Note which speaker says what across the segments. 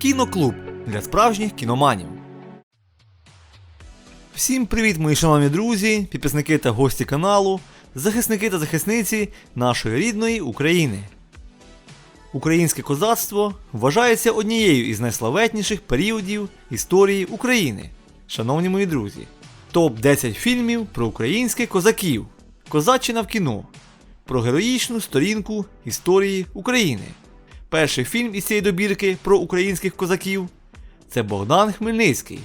Speaker 1: Кіноклуб для справжніх кіноманів. Всім привіт, мої шановні друзі, підписники та гості каналу, захисники та захисниці нашої рідної України. Українське козацтво вважається однією із найславетніших періодів історії України. Шановні мої друзі, топ-10 фільмів про українських козаків. Козаччина в кіно. Про героїчну сторінку історії України. Перший фільм із цієї добірки про українських козаків це Богдан Хмельницький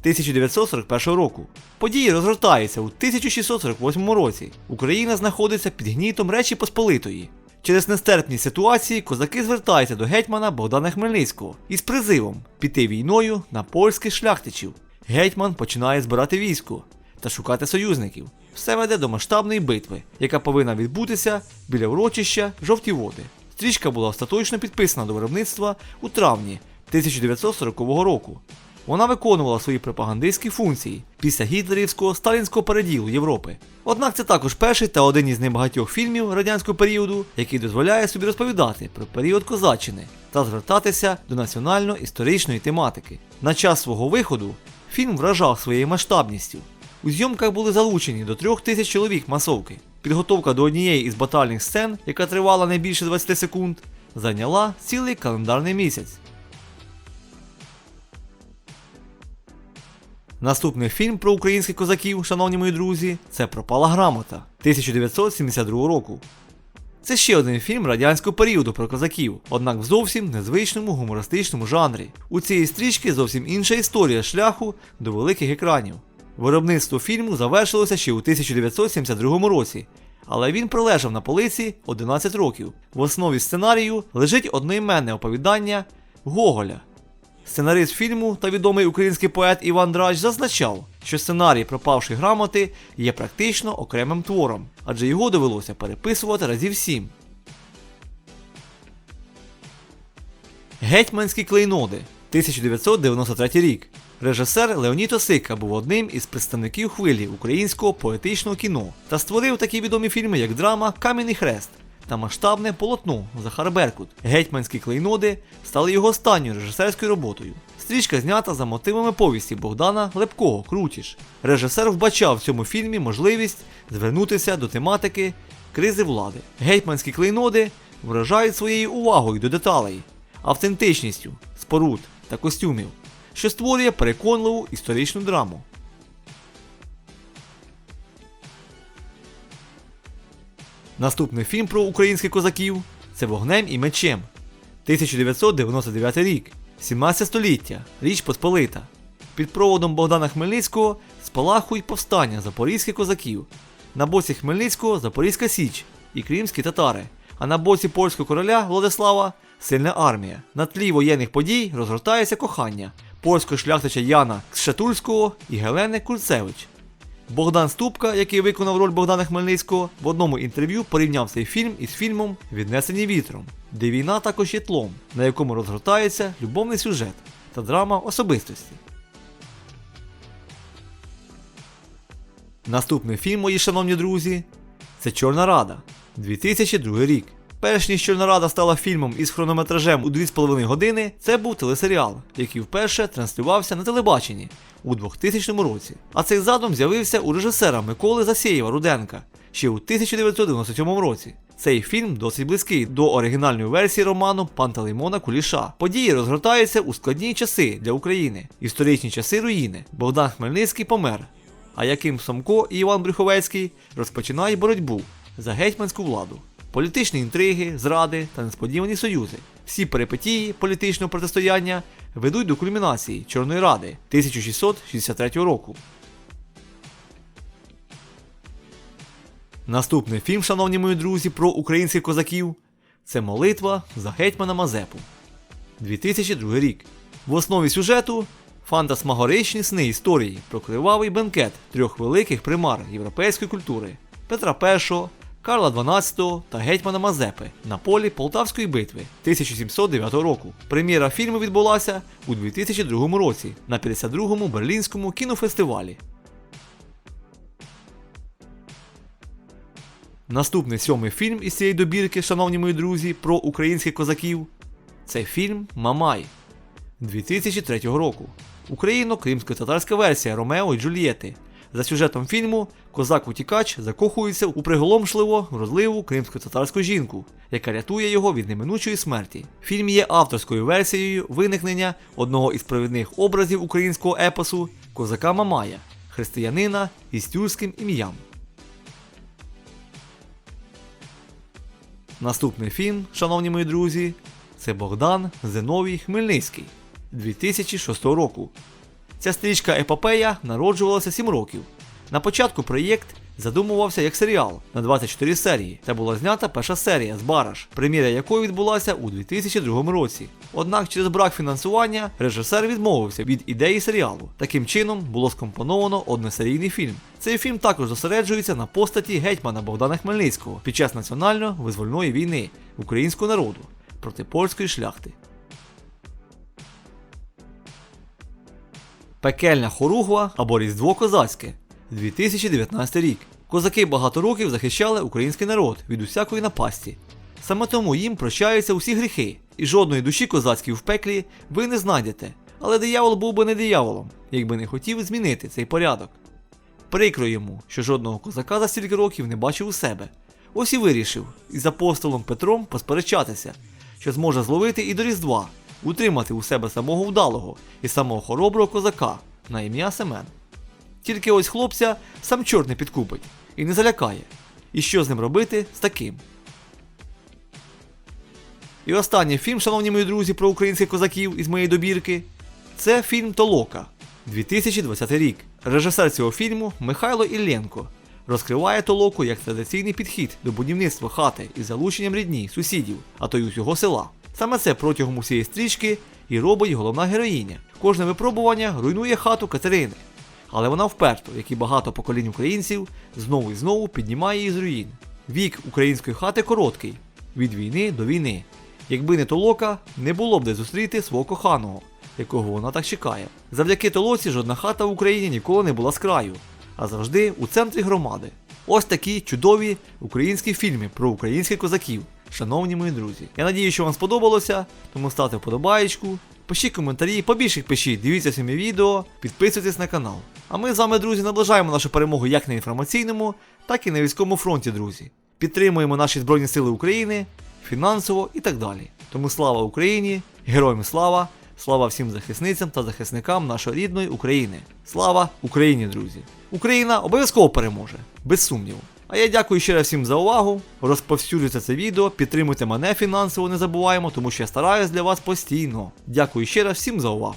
Speaker 1: 1941 року. Події розгортаються у 1648 році. Україна знаходиться під гнітом Речі Посполитої. Через нестерпні ситуації козаки звертаються до гетьмана Богдана Хмельницького із призивом піти війною на польських шляхтичів. Гетьман починає збирати військо та шукати союзників. Все веде до масштабної битви, яка повинна відбутися біля урочища Жовті Води. Стрічка була остаточно підписана до виробництва у травні 1940 року. Вона виконувала свої пропагандистські функції після гітлерівського сталінського переділу Європи. Однак це також перший та один із небагатьох фільмів радянського періоду, який дозволяє собі розповідати про період козаччини та звертатися до національно-історичної тематики. На час свого виходу фільм вражав своєю масштабністю. У зйомках були залучені до трьох тисяч чоловік масовки. Підготовка до однієї із батальних сцен, яка тривала не більше 20 секунд, зайняла цілий календарний місяць. Наступний фільм про українських козаків, шановні мої друзі, це Пропала грамота 1972 року. Це ще один фільм радянського періоду про козаків, однак в зовсім незвичному гумористичному жанрі. У цієї стрічки зовсім інша історія шляху до великих екранів. Виробництво фільму завершилося ще у 1972 році, але він пролежав на полиці 11 років. В основі сценарію лежить одноіменне оповідання Гоголя. Сценарист фільму та відомий український поет Іван Драч зазначав, що сценарій пропавшої грамоти є практично окремим твором, адже його довелося переписувати разів сім. Гетьманські клейноди 1993 рік. Режисер Леонід Осика був одним із представників хвилі українського поетичного кіно та створив такі відомі фільми, як драма Кам'яний хрест та масштабне полотно Захар Беркут. Гетьманські клейноди стали його останньою режисерською роботою. Стрічка знята за мотивами повісті Богдана Лепкого Крутіш. Режисер вбачав в цьому фільмі можливість звернутися до тематики кризи влади. Гетьманські клейноди вражають своєю увагою до деталей, автентичністю, споруд та костюмів, що створює переконливу історичну драму. Наступний фільм про українських козаків це Вогнем і мечем. 1999 рік, 17 століття, Річ Посполита. Під проводом Богдана Хмельницького спалахують повстання запорізьких козаків. На боці Хмельницького Запорізька Січ і кримські татари, а на боці польського короля Владислава сильна армія. На тлі воєнних подій розгортається кохання польського шляхтича Яна Кшетульського і Гелени Кульцевич. Богдан Ступка, який виконав роль Богдана Хмельницького, в одному інтерв'ю порівняв цей фільм із фільмом Віднесені вітром, де війна також є тлом, на якому розгортається любовний сюжет та драма особистості. Наступний фільм, мої шановні друзі, це Чорна Рада 2002 рік. Перш ніж Чорна Рада стала фільмом із хронометражем у 2,5 години, це був телесеріал, який вперше транслювався на телебаченні у 2000 році. А цей задум з'явився у режисера Миколи Засєєва Руденка ще у 1997 році. Цей фільм досить близький до оригінальної версії роману Пантелеймона Куліша. Події розгортаються у складні часи для України, історичні часи руїни. Богдан Хмельницький помер. А Яким Самко і Іван Брюховецький розпочинають боротьбу за гетьманську владу. Політичні інтриги, зради та несподівані союзи. Всі перипетії політичного протистояння ведуть до кульмінації Чорної Ради 1663 року. Наступний фільм, шановні мої друзі, про українських козаків це Молитва за гетьмана Мазепу. 2002 рік. В основі сюжету фантасмагоричні сни історії про кривавий бенкет трьох великих примар європейської культури Петра І, Карла XII та гетьмана Мазепи на полі Полтавської битви 1709 року. Прем'єра фільму відбулася у 2002 році на 52-му Берлінському кінофестивалі. Наступний сьомий фільм із цієї добірки, шановні мої друзі, про українських козаків це фільм Мамай 2003 року. Україно-кримсько-татарська версія Ромео і Джульєти. За сюжетом фільму козак-утікач закохується у приголомшливо вродливу кримсько-татарську жінку, яка рятує його від неминучої смерті. Фільм є авторською версією виникнення одного із провідних образів українського епосу козака Мамая, християнина із тюркським ім'ям. Наступний фільм, шановні мої друзі, це Богдан Зиновій Хмельницький 2006 року. Ця стрічка епопея народжувалася 7 років. На початку проєкт задумувався як серіал на 24 серії та була знята перша серія з Бараш, прем'єра якої відбулася у 2002 році. Однак через брак фінансування режисер відмовився від ідеї серіалу. Таким чином було скомпоновано односерійний фільм. Цей фільм також зосереджується на постаті гетьмана Богдана Хмельницького під час національно-визвольної війни українського народу проти польської шляхти. Пекельна хоругва або Різдво Козацьке 2019 рік. Козаки багато років захищали український народ від усякої напасті. Саме тому їм прощаються усі гріхи, і жодної душі козацької в пеклі ви не знайдете. Але диявол був би не дияволом, якби не хотів змінити цей порядок. Прикро йому, що жодного козака за стільки років не бачив у себе. Ось і вирішив із апостолом Петром посперечатися, що зможе зловити і до Різдва, утримати у себе самого вдалого і самого хороброго козака на ім'я Семен. Тільки ось хлопця сам чорт не підкупить і не залякає. І що з ним робити з таким? І останній фільм, шановні мої друзі, про українських козаків із моєї добірки це фільм Толока 2020 рік. Режисер цього фільму Михайло Ілленко розкриває толоку як традиційний підхід до будівництва хати із залученням рідні, сусідів, а то й усього села. Саме це протягом усієї стрічки і робить головна героїня. Кожне випробування руйнує хату Катерини. Але вона вперто, як і багато поколінь українців, знову і знову піднімає її з руїн. Вік української хати короткий від війни до війни. Якби не толока, не було б де зустріти свого коханого, якого вона так чекає. Завдяки толоці жодна хата в Україні ніколи не була з краю, а завжди у центрі громади. Ось такі чудові українські фільми про українських козаків, шановні мої друзі. Я надію, що вам сподобалося, тому ставте вподобаєчку, пишіть коментарі, побільше пишіть, дивіться самі відео, підписуйтесь на канал. А ми з вами, друзі, наближаємо нашу перемогу як на інформаційному, так і на військовому фронті, друзі. Підтримуємо наші Збройні Сили України фінансово і так далі. Тому слава Україні, героям слава, слава всім захисницям та захисникам нашої рідної України. Слава Україні, друзі! Україна обов'язково переможе, без сумніву. А я дякую ще раз всім за увагу. Розповсюджуйте це відео, підтримуйте мене фінансово, не забуваємо, тому що я стараюсь для вас постійно. Дякую ще раз всім за увагу.